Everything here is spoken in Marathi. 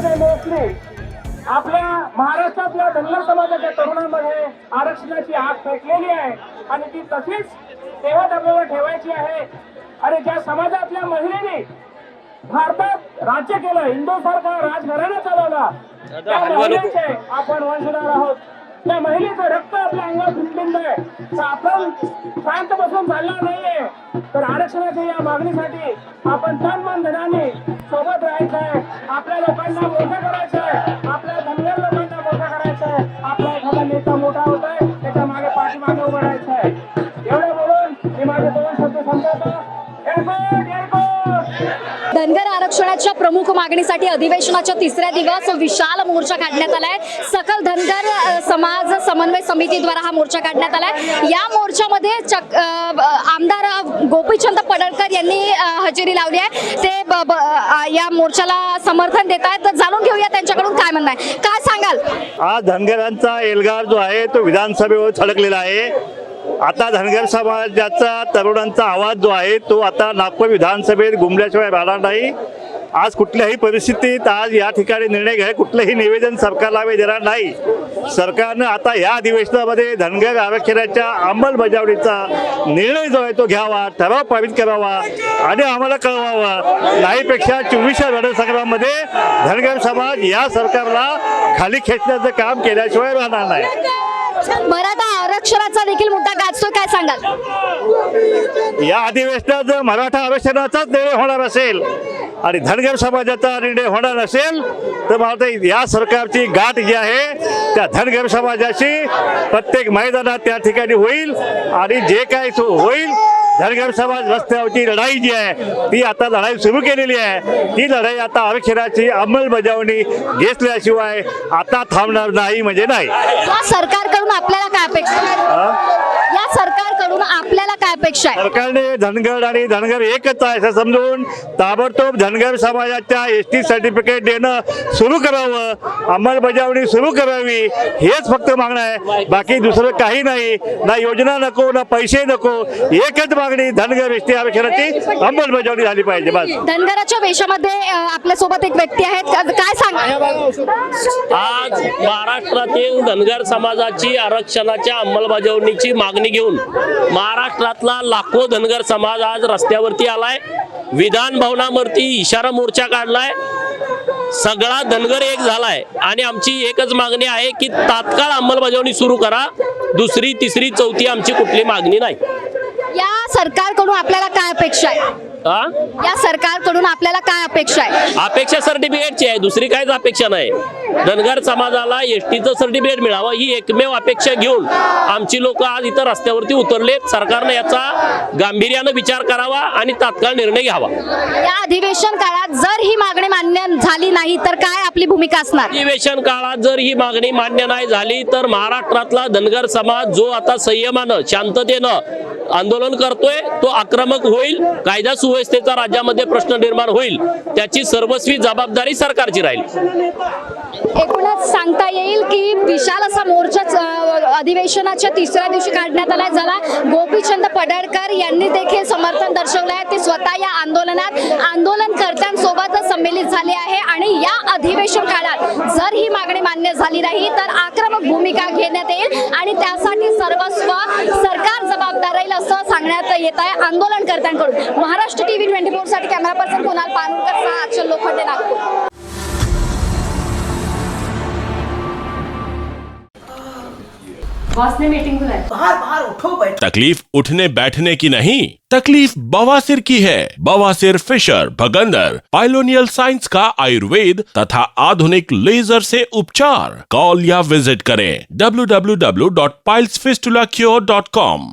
समाजामध्ये असले आपल्या महाराष्ट्रातल्या धनगर समाजाच्या तरुणांमध्ये आरक्षणाची आग फेकलेली आहे. आणि ती तशीच तेव्हा आपल्याला ठेवायची आहे. आणि ज्या समाजातल्या महिलेने भारतात राज्य केलं हिंदू सरकार राजघराणा चालवला त्या महिलेचे आपण वंशधार आहोत. त्या महिलेचं रक्त आपल्या अंगात फुटलेलं आहे. तर आपण शांत बसून चालणार नाहीये. तर आरक्षणाच्या या मागणीसाठी आपण तन मन धनाने सोबत राहायचं आहे आपल्या लोकांना मोठं करायचं आहे आपल्या धनगर लोकांना मोठं करायचं आहे आपला एखादा नेता मोठा होत आहे त्याच्यामागे पाठीमागे उभं राहायचं आहे एवढं बोलून मी माझे दोन शब्द संपवतो. धनगर आरक्षणाच्या प्रमुख मागणीसाठी अधिवेशनाच्या तिसऱ्या दिवस विशाल मोर्चा काढण्यात आलाय. सकल धनगर समाज समन्वय समितीद्वारा हा मोर्चा काढण्यात आलाय. या मोर्चामध्ये चक- गोपीचंद पडळकर यांनी हजेरी लावली आहे. ते ब- ब- या मोर्चाला समर्थन देत आहेत. तर जाणून घेऊया त्यांच्याकडून काय म्हणणं आहे. काय सांगाल? आज धनगरांचा एल्गार जो आहे तो विधानसभेवर थडकलेला आहे. आता धनगर समाजाचा तरुणांचा आवाज जो आहे तो आता नागपूर विधानसभेत गुमल्याशिवाय राहणार नाही. आज कुठल्याही परिस्थितीत आज या ठिकाणी निर्णय घ्या. कुठलंही निवेदन सरकारला आम्ही देणार नाही. सरकारनं आता या अधिवेशनामध्ये धनगर आरक्षणाच्या अंमलबजावणीचा निर्णय जो आहे तो घ्यावा ठराव पारित करावा आणि आम्हाला कळवावा. नाहीपेक्षा चोवीसच्या रणसंग्रामामध्ये धनगर समाज या सरकारला खाली खेचण्याचं काम केल्याशिवाय राहणार नाही. मराठा आरक्षणाचा देखील मुद्दा गाजतो काय सांगाल? या अधिवेशनात जर मराठा आरक्षणाचाच निर्णय होणार असेल आणि धनगर समाजाचा निर्णय होणार नसेल तर मला या सरकारची गाठ जी आहे त्या धनगर समाजाशी प्रत्येक मैदानात त्या ठिकाणी होईल आणि जे काय होईल धनगर समाज रस्त्यावरची लढाई जी आहे ती आता लढाई सुरू केलेली आहे. ती लढाई आता आरक्षणाची अंमलबजावणी घेतल्याशिवाय आता थांबणार नाही म्हणजे नाही. सरकारकडून आपल्याला काय अपेक्षा? या सरकारकडून आपल्याला काय अपेक्षा आहे? सरकारने धनगर आणि धनगर एकच आहे असं समजून ताबडतोब धनगर समाजाच्या एस टी सर्टिफिकेट देणं सुरू करावं अंमलबजावणी सुरू करावी हेच फक्त मागणं आहे. बाकी दुसरं काही नाही. ना योजना नको ना पैसे नको. एकच मागणी धनगर एस टी आरक्षणाची अंमलबजावणी झाली पाहिजे बस. धनगराच्या वेशामध्ये अ, आपल्यासोबत एक व्यक्ती आहेत. का- काय सांगा आज महाराष्ट्रातील धनगर समाजाची आरक्षणाच्या अंमलबजावणीची मागणी घेऊन महाराष्ट्रातला लाखो धनगर समाज आज रस्त्यावरती आलाय. विधान भवनावरती इशारा मोर्चा काढलाय. सगळा धनगर एक झालाय. आणि आमची एकच मागणी आहे की तात्काळ अंमलबजावणी सुरू करा. दुसरी तिसरी चौथी आमची कुठली मागणी नाही. सरकारकडून आपल्याला काय अपेक्षा आहे? हा या सरकारकडून आपल्याला काय अपेक्षा आहे? अपेक्षा सर्टिफिकेटची आहे दुसरी काहीच अपेक्षा नाही. धनगर समाजाला एस टीचं सर्टिफिकेट मिळावं ही एकमेव अपेक्षा घेऊन आमची लोक आज इथं रस्त्यावरती उतरलेत. सरकारनं याचा गांभीर्यानं विचार करावा आणि तात्काळ निर्णय घ्यावा. या अधिवेशन काळात जर ही मागणी मान्य झाली नाही तर काय आपली भूमिका असणार? अधिवेशन काळात जर ही मागणी मान्य नाही झाली तर महाराष्ट्रातला धनगर समाज जो आता संयमानं शांततेनं आंदोलन करतोय तो आक्रमक होईल कायदा सुव्यवस्थेचा राज्यामध्ये प्रश्न निर्माण होईल त्याची सर्वस्वी जबाबदारी सरकारची राहील. एकूणच सांगता येईल की विशाल असा मोर्चा अधिवेशनाच्या तिसऱ्या दिवशी काढण्यात आला ज्याला गोपीचंद पडळकर यांनी देखील समर्थन दर्शवलं आहे. ते स्वतः या आंदोलनात आंदोलनकर्त्यांसोबत संमेलित झाले आहे. आणि या अधिवेशन काळात जर ही मागणी मान्य झाली नाही तर आक्रमक भूमिका घेण्यात येईल. आणि त्यासाठी सर्वस्व सर जबाबदार राहील असं सांगण्यात येत आहे आंदोलनकर्त्यांकडून. महाराष्ट्र टीव्ही ट्वेंटी फोर साठी कॅमेरा पर्सन कुणाल पानूरकर सह अक्षर लोखंडे नागपूर. बॉस ने मीटिंग बुलाई. बाहर बाहर उठो बैठो तकलीफ़ उठने बैठने की नहीं तकलीफ़ बवासीर की है। बवासीर फिशर भगंदर पाइलोनियल साइंस का आयुर्वेद तथा आधुनिक लेजर से उपचार। कॉल या विज़िट करें। www.pilesfistulacure.com